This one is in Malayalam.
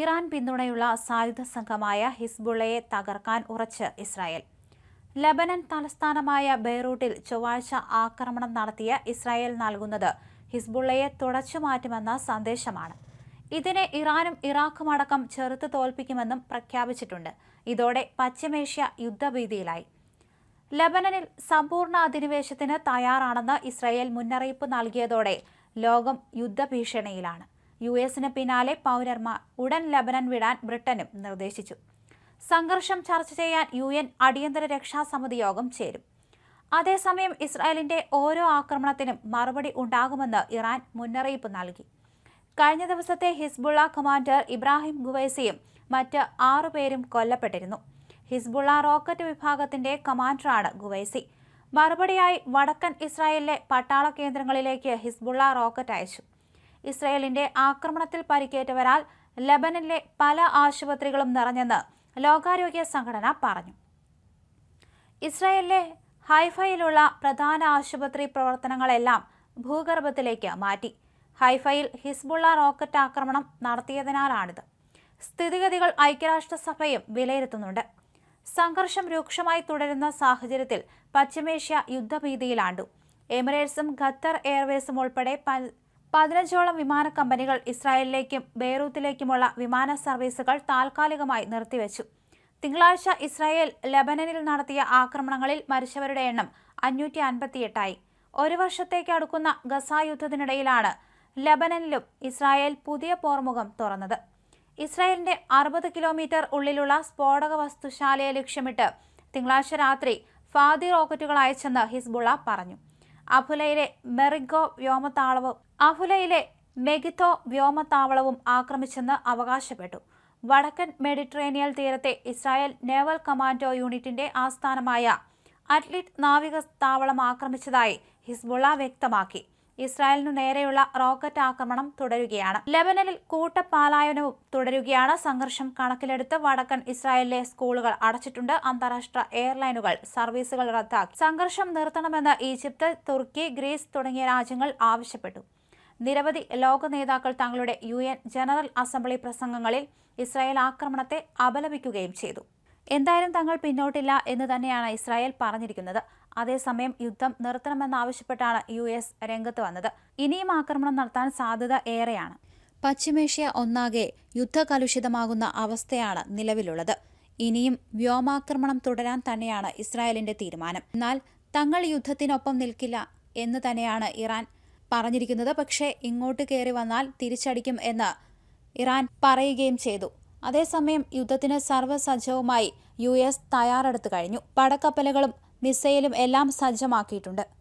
ഇറാൻ പിന്തുണയുള്ള സായുധ സംഘമായ ഹിസ്ബുള്ളയെ തകർക്കാൻ ഉറച്ച് ഇസ്രായേൽ. ലബനൻ തലസ്ഥാനമായ ബെയ്റൂട്ടിൽ ചൊവ്വാഴ്ച ആക്രമണം നടത്തിയ ഇസ്രായേൽ നൽകുന്നത് ഹിസ്ബുള്ളയെ തുടച്ചുമാറ്റുമെന്ന സന്ദേശമാണ്. ഇതിനെ ഇറാനും ഇറാഖും അടക്കം ചെറുത്ത് തോൽപ്പിക്കുമെന്നും പ്രഖ്യാപിച്ചിട്ടുണ്ട്. ഇതോടെ പശ്ചിമേഷ്യ യുദ്ധഭീതിയിലായി. ലബനനിൽ സമ്പൂർണ അധിനിവേശത്തിന് തയ്യാറാണെന്ന് ഇസ്രായേൽ മുന്നറിയിപ്പ് നൽകിയതോടെ ലോകം യുദ്ധഭീഷണിയിലാണ്. യു എസിന് പിന്നാലെ പൗരന്മാർ ഉടൻ ലബനൻ വിടാൻ ബ്രിട്ടനും നിർദ്ദേശിച്ചു. സംഘർഷം ചർച്ച ചെയ്യാൻ യു എൻ അടിയന്തര രക്ഷാസമിതി യോഗം ചേരും. അതേസമയം ഇസ്രായേലിന്റെ ഓരോ ആക്രമണത്തിനും മറുപടി ഉണ്ടാകുമെന്ന് ഇറാൻ മുന്നറിയിപ്പ് നൽകി. കഴിഞ്ഞ ദിവസത്തെ ഹിസ്ബുള്ള കമാൻഡർ ഇബ്രാഹിം ഗുവൈസിയും മറ്റ് ആറുപേരും കൊല്ലപ്പെട്ടിരുന്നു. ഹിസ്ബുള്ള റോക്കറ്റ് വിഭാഗത്തിന്റെ കമാൻഡറാണ് ഗുവൈസി. മറുപടിയായി വടക്കൻ ഇസ്രായേലിലെ പട്ടാള കേന്ദ്രങ്ങളിലേക്ക് ഹിസ്ബുള്ള റോക്കറ്റ് അയച്ചു. ഇസ്രായേലിന്റെ ആക്രമണത്തിൽ പരിക്കേറ്റവരാൽ ലബനനിലെ പല ആശുപത്രികളും നിറഞ്ഞെന്ന് ലോകാരോഗ്യ സംഘടന പറഞ്ഞു. ഇസ്രയേലിലെ ഹൈഫയിലുള്ള പ്രധാന ആശുപത്രി പ്രവർത്തനങ്ങളെല്ലാം ഭൂഗർഭത്തിലേക്ക് മാറ്റി. ഹൈഫയിൽ ഹിസ്ബുള്ള റോക്കറ്റ് ആക്രമണം നടത്തിയതിനാലാണിത്. സ്ഥിതിഗതികൾ ഐക്യരാഷ്ട്രസഭയും വിലയിരുത്തുന്നുണ്ട്. സംഘർഷം രൂക്ഷമായി തുടരുന്ന സാഹചര്യത്തിൽ പശ്ചിമേഷ്യ യുദ്ധഭീതിയിലാണ്ടു. എമിറേറ്റ്സും ഖത്തർ എയർവേസും ഉൾപ്പെടെ പതിനഞ്ചോളം വിമാന കമ്പനികൾ ഇസ്രായേലിലേക്കും ബെയ്റൂത്തിലേക്കുമുള്ള വിമാന സർവീസുകൾ താൽക്കാലികമായി നിർത്തിവെച്ചു. തിങ്കളാഴ്ച ഇസ്രായേൽ ലബനനിൽ നടത്തിയ ആക്രമണങ്ങളിൽ മരിച്ചവരുടെ എണ്ണം അഞ്ഞൂറ്റി അൻപത്തിയെട്ടായി ഒരു വർഷത്തേക്ക് അടുക്കുന്ന ഗസ യുദ്ധത്തിനിടയിലാണ് ലബനനിലും ഇസ്രായേൽ പുതിയ പോർമുഖം തുറന്നത്. ഇസ്രായേലിന്റെ അറുപത് കിലോമീറ്റർ ഉള്ളിലുള്ള സ്ഫോടക വസ്തുശാലയെ ലക്ഷ്യമിട്ട് തിങ്കളാഴ്ച രാത്രി ഫാദി റോക്കറ്റുകൾ അയച്ചെന്ന് ഹിസ്ബുള്ള പറഞ്ഞു. അഫുലയിലെ മെറിഗോ വ്യോമത്താവളവും അഫുലയിലെ മെഗിത്തോ വ്യോമത്താവളവും ആക്രമിച്ചെന്ന് അവകാശപ്പെട്ടു. വടക്കൻ മെഡിറ്ററേനിയൽ തീരത്തെ ഇസ്രായേൽ നേവൽ കമാൻഡോ യൂണിറ്റിന്റെ ആസ്ഥാനമായ അറ്റ്ലിറ്റ് നാവിക താവളം ആക്രമിച്ചതായി ഹിസ്ബുള്ള വ്യക്തമാക്കി. ഇസ്രായേലിനു നേരെയുള്ള റോക്കറ്റ് ആക്രമണം തുടരുകയാണ്. ലെബനനിൽ കൂട്ടപാലായനവും തുടരുകയാണ്. സംഘർഷം കണക്കിലെടുത്ത് വടക്കൻ ഇസ്രായേലിലെ സ്കൂളുകൾ അടച്ചിട്ടുണ്ട്. അന്താരാഷ്ട്ര എയർലൈനുകൾ സർവീസുകൾ റദ്ദാക്കി. സംഘർഷം നിർത്തണമെന്ന് ഈജിപ്ത് തുർക്കി ഗ്രീസ് തുടങ്ങിയ രാജ്യങ്ങൾ ആവശ്യപ്പെട്ടു. നിരവധി ലോക നേതാക്കൾ തങ്ങളുടെ യു എൻ ജനറൽ അസംബ്ലി പ്രസംഗങ്ങളിൽ ഇസ്രായേൽ ആക്രമണത്തെ അപലപിക്കുകയും ചെയ്തു. എന്തായാലും തങ്ങൾ പിന്നോട്ടില്ല എന്ന് തന്നെയാണ് ഇസ്രായേൽ പറഞ്ഞിരിക്കുന്നത്. അതേസമയം യുദ്ധം നിർത്തണമെന്നാവശ്യപ്പെട്ടാണ് യു എസ് രംഗത്ത് വന്നത്. ഇനിയും ആക്രമണം നടത്താൻ സാധ്യത ഏറെയാണ്. പശ്ചിമേഷ്യ ഒന്നാകെ യുദ്ധകലുഷിതമാകുന്ന അവസ്ഥയാണ് നിലവിലുള്ളത്. ഇനിയും വ്യോമാക്രമണം തുടരാൻ തന്നെയാണ് ഇസ്രായേലിന്റെ തീരുമാനം. എന്നാൽ തങ്ങൾ യുദ്ധത്തിനൊപ്പം നിൽക്കില്ല എന്ന് തന്നെയാണ് ഇറാൻ പറഞ്ഞിരിക്കുന്നത്. പക്ഷേ ഇങ്ങോട്ട് കയറി വന്നാൽ തിരിച്ചടിക്കും എന്ന് ഇറാൻ പറയുകയും ചെയ്തു. അതേസമയം യുദ്ധത്തിന് സർവസജ്ജവുമായി യു എസ് തയ്യാറെടുത്തു കഴിഞ്ഞു. പടക്കപ്പലുകളും മിസൈലും എല്ലാം സജ്ജമാക്കിയിട്ടുണ്ട്